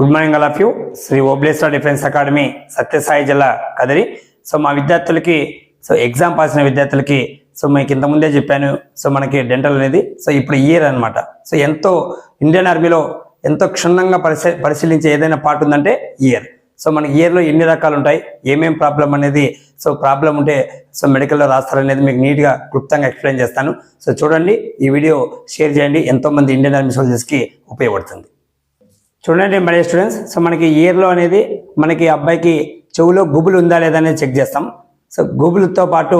Good morning all of you. Shri Obleshwara defence academy Sathya Sai జిల్లా Kadiri. So మా విద్యార్థులకి so exam pass అయిన విద్యార్థులకి సో మీకు ఇంత ముందే చెప్పాను సో మనకి డెంటల్ అనేది సో ఇప్పుడు ఇయర్ అనమాట సో ఎంతో ఇండియన్ ఆర్మీలో ఎంతో క్షుణ్ణంగా పరిశీ పరిశీలించే ఏదైనా పార్ట్ ఉందంటే ఇయర్. సో మనకి ఇయర్లో ఎన్ని రకాలు ఉంటాయి ఏమేం ప్రాబ్లం అనేది సో ప్రాబ్లం ఉంటే సో మెడికల్లో రాస్తారనేది మీకు నీట్గా క్లుప్తంగా ఎక్స్ప్లెయిన్ చేస్తాను. సో చూడండి ఈ వీడియో షేర్ చేయండి. ఎంతోమంది ఇండియన్ ఆర్మీ సోల్జర్స్కి ఉపయోగపడుతుంది. చూడండి మరి స్టూడెంట్స్ సో మనకి ఇయర్లో అనేది మనకి అబ్బాయికి చెవులో గుబులు ఉందా లేదా అనేది చెక్ చేస్తాం. సో గుబులతో పాటు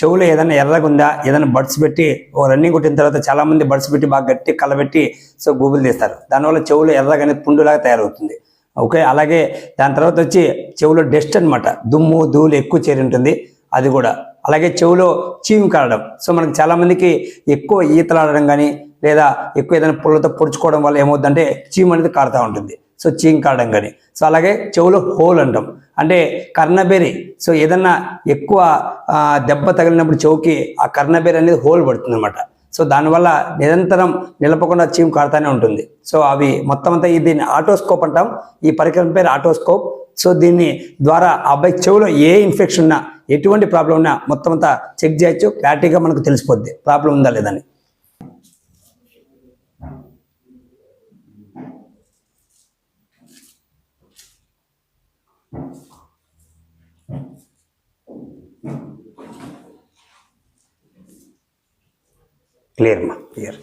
చెవులో ఏదైనా ఎర్రగా ఉందా ఏదైనా బడ్స్ పెట్టి ఓ రన్నింగ్ కొట్టిన తర్వాత చాలా మంది బడ్స్ పెట్టి బాగా గట్టి కలబెట్టి సో గుబులు తీస్తారు. దానివల్ల చెవులో ఎర్రగా అనేది పుండులాగా తయారవుతుంది. ఓకే అలాగే దాని తర్వాత వచ్చి చెవులో డస్ట్ అన్నమాట. దుమ్ము ధూళి ఎక్కువ చేరి ఉంటుంది. అది కూడా. అలాగే చెవులో చీము కారడం సో మనకి చాలామందికి ఎక్కువ ఈతలాడడం కానీ లేదా ఎక్కువ ఏదైనా పుల్లతో పొడుచుకోవడం వల్ల ఏమవుతుందంటే చీము అనేది కారుతూ ఉంటుంది. సో చీమ్ కారడం కానీ. సో అలాగే చెవులో హోల్ అంటాం. అంటే కర్ణబేరి. సో ఏదన్నా ఎక్కువ దెబ్బ తగిలినప్పుడు చెవుకి ఆ కర్ణబేరి అనేది హోల్ పడుతుంది అనమాట సో దానివల్ల నిరంతరం నిలపకుండా చీము కారుతానే ఉంటుంది. సో అవి మొత్తం అంతా దీన్ని ఆటోస్కోప్ అంటాం. ఈ పరికరం పేరు ఆటోస్కోప్. సో దీన్ని ద్వారా ఆ అబ్బాయి చెవులో ఏ ఇన్ఫెక్షన్ ఉన్నా ఎటువంటి ప్రాబ్లం ఉన్నా మొత్తం అంతా చెక్ చేయొచ్చు. క్లారిటీగా మనకు తెలిసిపోద్ది. ప్రాబ్లం ఉందా లేదని క్లియర్ మా క్లియర్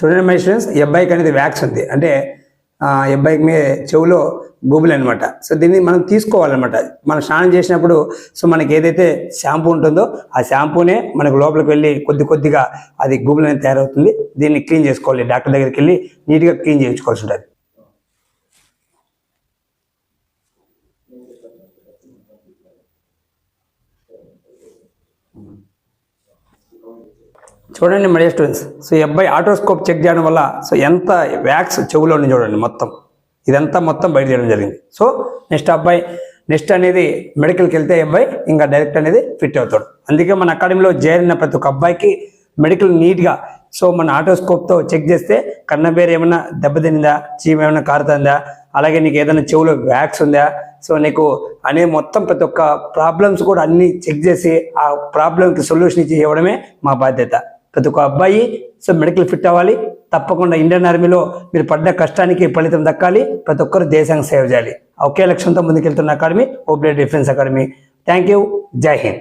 చూడండి మై స్టూడెంట్స్ ఈ అబ్బాయికి అనేది వ్యాక్స్ ఉంది. అంటే ఈ అబ్బాయికి చెవులో గుబులు అనమాట సో దీన్ని మనం తీసుకోవాలన్నమాట. మనం స్నానం చేసినప్పుడు సో మనకి ఏదైతే షాంపూ ఉంటుందో ఆ షాంపూనే మనకు లోపలికి వెళ్ళి కొద్ది కొద్దిగా అది గుబులు అనేది తయారవుతుంది. దీన్ని క్లీన్ చేసుకోవాలి. డాక్టర్ దగ్గరికి వెళ్ళి నీట్గా క్లీన్ చేయించుకోవాల్సి ఉంటుంది. చూడండి మడియా స్టూడెంట్స్ సో ఈ అబ్బాయి ఆటోస్కోప్ చెక్ చేయడం వల్ల సో ఎంత వ్యాక్స్ చెవులో చూడండి మొత్తం. ఇదంతా మొత్తం బయట చేయడం జరిగింది. సో నెక్స్ట్ అబ్బాయి నెక్స్ట్ అనేది మెడికల్కి వెళ్తే అబ్బాయి ఇంకా డైరెక్ట్ అనేది ఫిట్ అవుతాడు. అందుకే మన అకాడమీలో చేరిన ప్రతి ఒక్క అబ్బాయికి మెడికల్ నీట్గా సో మన ఆటోస్కోప్తో చెక్ చేస్తే కన్నబేరు ఏమైనా దెబ్బతిందా చీమ ఏమైనా కారుతుందా అలాగే నీకు ఏదైనా చెవులో వ్యాక్స్ ఉందా సో నీకు అనే మొత్తం ప్రతి ఒక్క ప్రాబ్లమ్స్ కూడా అన్ని చెక్ చేసి ఆ ప్రాబ్లంకి సొల్యూషన్ ఇచ్చి ఇవ్వడమే మా బాధ్యత. ప్రతి ఒక్క అబ్బాయి సో మెడికల్ ఫిట్ అవ్వాలి. తప్పకుండా ఇండియన్ ఆర్మీలో మీరు పడ్డ కష్టానికి ఫలితం దక్కాలి. ప్రతి ఒక్కరు దేశానికి సేవ చేయాలి. ఒకే లక్ష్యంతో ముందుకెళ్తున్న academy Oble defence academy thank you Jai Hind